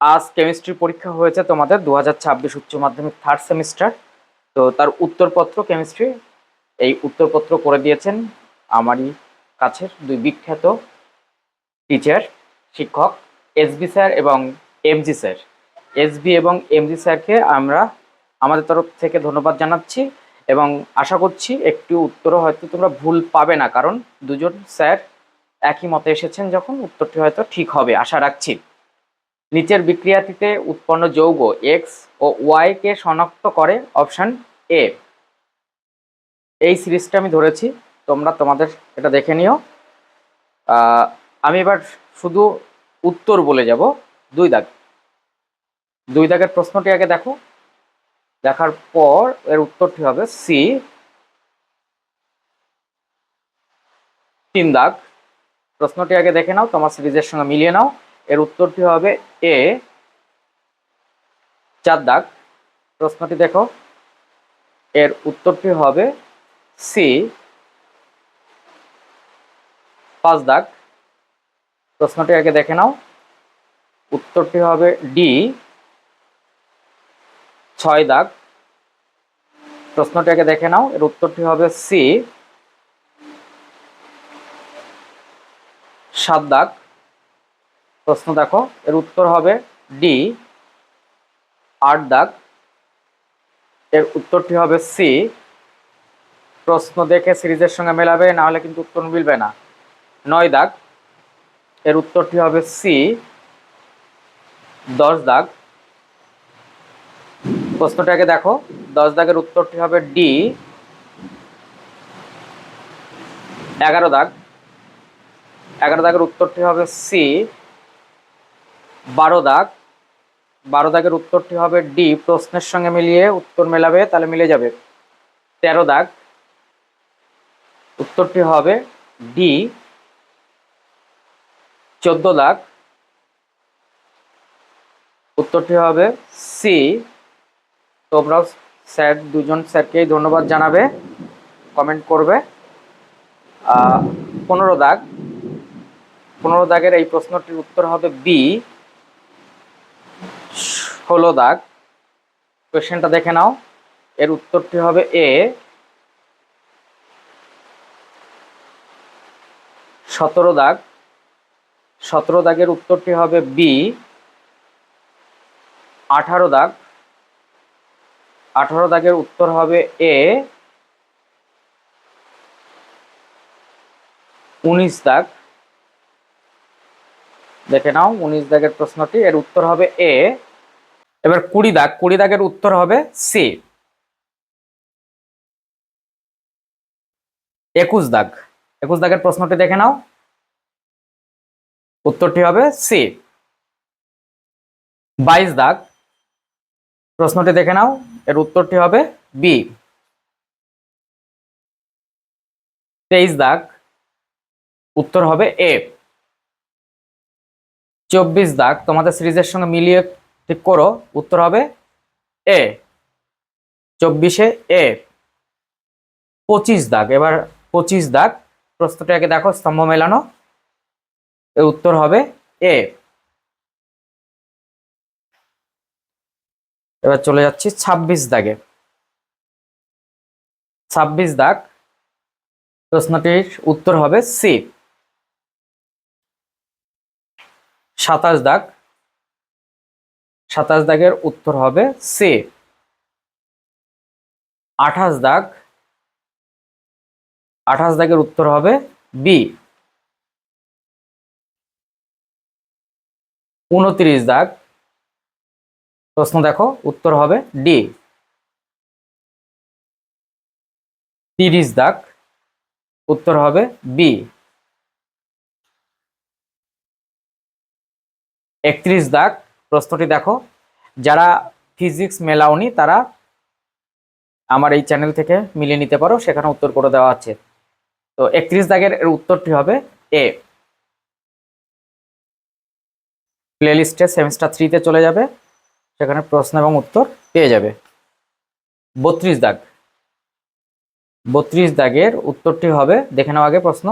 আজ কেমিস্ট্রি পরীক্ষা হয়েছে তোমাদের দু হাজার ছাব্বিশ উচ্চ মাধ্যমিক থার্ড সেমিস্টার তো তার উত্তরপত্র কেমিস্ট্রি এই উত্তরপত্র করে দিয়েছেন আমারই কাছের দুই বিখ্যাত টিচার শিক্ষক এসবি স্যার এবং M G sir S B এবং এমজি স্যারকে আমরা আমাদের তরফ থেকে ধন্যবাদ জানাচ্ছি এবং আশা করছি একটি উত্তরও হয়তো তোমরা ভুল পাবে না, কারণ দুজন স্যার একই মতে এসেছেন যখন উত্তরটি হয়তো ঠিক হবে। আশা রাখছি। নিচের বিক্রিয়াটিতে উৎপন্ন যৌগ এক্স ও ওয়াই কে শনাক্ত করে অপশন এ এই সিরিজটা আমি ধরেছি, তোমরা তোমাদের এটা দেখে নিও। আমি এবার শুধু উত্তর বলে যাব, দুই দাগ। দুই দাগের প্রশ্নটি আগে দেখো। দেখার পর এর উত্তরটি হবে সি তিন দাগ। প্রশ্নটি আগে দেখে নাও, তোমার সিরিজের সঙ্গে মিলিয়ে নাও। এর উত্তরটি হবে এ। চার দাগ। প্রশ্নটি দেখো। এর উত্তরটি হবে সি। পাঁচ দাগ। প্রশ্নটি আগে দেখে নাও। উত্তরটি হবে ডি। ছয় দাগ। প্রশ্নটি আগে দেখে নাও। এর উত্তরটি হবে সি। সাত দাগ। প্রশ্ন দেখো। এর উত্তর হবে ডি আট দাগ। এর উত্তরটি হবে সি প্রশ্ন দেখে সিরিজের সঙ্গে মেলাবে, না হলে কিন্তু উত্তর মিলবে না। নয় দাগ। এর উত্তরটি হবে সি দশ দাগ। প্রশ্নটাকে দেখো। দশ দাগের উত্তরটি হবে ডি এগারো দাগ। এগারো দাগের উত্তরটি হবে সি বারো দাগ। বারো দাগের উত্তরটি হবে ডি, প্রশ্নের সঙ্গে মিলিয়ে উত্তর মেলাবে, তাহলে মিলে যাবে তেরো দাগ। উত্তরটি হবে ডি, চোদ্দ দাগ। উত্তরটি হবে সি। তোমরাও স্যার, দুজন স্যারকেই ধন্যবাদ জানাবে, কমেন্ট করবে। পনেরো দাগ। পনেরো দাগের এই প্রশ্নটির উত্তর হবে বি। ষোলো দাগ। কোয়েশ্চেনটা দেখে নাও। এর উত্তরটি হবে এ সতেরো দাগ। সতেরো দাগের উত্তরটি হবে বি আঠারো দাগ। আঠারো দাগের উত্তর হবে এ উনিশ দাগ। দেখে নাও, উনিশ দাগের প্রশ্নটি। এর উত্তর হবে এ এবার কুড়ি দাগ, কুড়ি দাগের উত্তর হবে সি একুশ দাগ, একুশ দাগের প্রশ্নটি দেখে নাও। উত্তরটি হবে সি বাইশ দাগ, প্রশ্নটি দেখে নাও, এর উত্তরটি হবে বি তেইশ দাগ, উত্তর হবে এ চব্বিশ দাগ, তোমাদের সিরিজের সঙ্গে মিলিয়ে ঠিক করো, উত্তর হবে এ চব্বিশে এ পঁচিশ দাগ, এবার পঁচিশ দাগ প্রশ্নটি আগে দেখো, স্তম্ভ মেলানো। এর উত্তর হবে এ এবার চলে যাচ্ছি ছাব্বিশ দাগে। ছাব্বিশ দাগ, প্রশ্নটির উত্তর হবে সি সাতাশ দাগ সাতাশ দাগের উত্তর হবে সি আঠাশ দাগ, আঠাশ দাগের উত্তর হবে বি উনত্রিশ দাগ, প্রশ্ন দেখো, উত্তর হবে ডি তিরিশ দাগ, উত্তর হবে বি একত্রিশ দাগ প্রশ্নটি দেখো। যারা ফিজিক্স মেলাওনি, তারা আমার এই চ্যানেল থেকে মিলিয়ে নিতে পারো, সেখানে উত্তর করে দেওয়া আছে। তো একত্রিশ দাগের এর উত্তরটি হবে এ। প্লেলিস্টে সেমিস্টার থ্রিতে চলে যাবে, সেখানে প্রশ্ন এবং উত্তর পেয়ে যাবে। বত্রিশ দাগ। বত্রিশ দাগের উত্তরটি হবে, দেখে নাও আগে প্রশ্ন,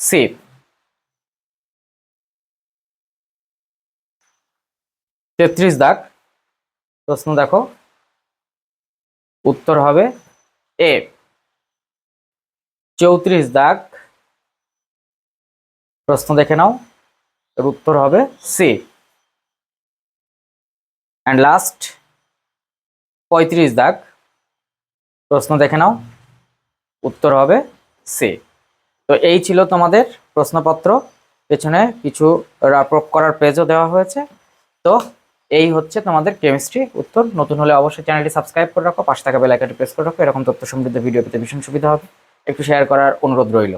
সি। তেত্রিশ দাগ। প্রশ্ন দেখো। উত্তর হবে এ। চৌত্রিশ দাগ। প্রশ্ন দেখে নাও। এর উত্তর হবে সি। অ্যান্ড লাস্ট পঁয়ত্রিশ দাগ। প্রশ্ন দেখে নাও। উত্তর হবে সি। তো এই ছিল তোমাদের প্রশ্নপত্র। পেছনে কিছু রাপ্রপ করার পেজও দেওয়া হয়েছে। তো এই হচ্ছে তোমাদের কেমিস্ট্রি উত্তর। নতুন হলে অবশ্যই চ্যানেলটি সাবস্ক্রাইব করে রাখো, পাশ থাকা বেলাইকাটি প্রেস করে রাখো, এরকম তথ্য সমৃদ্ধ ভিডিও পেতে ভীষণ সুবিধা হবে। একটু শেয়ার করার অনুরোধ রইল।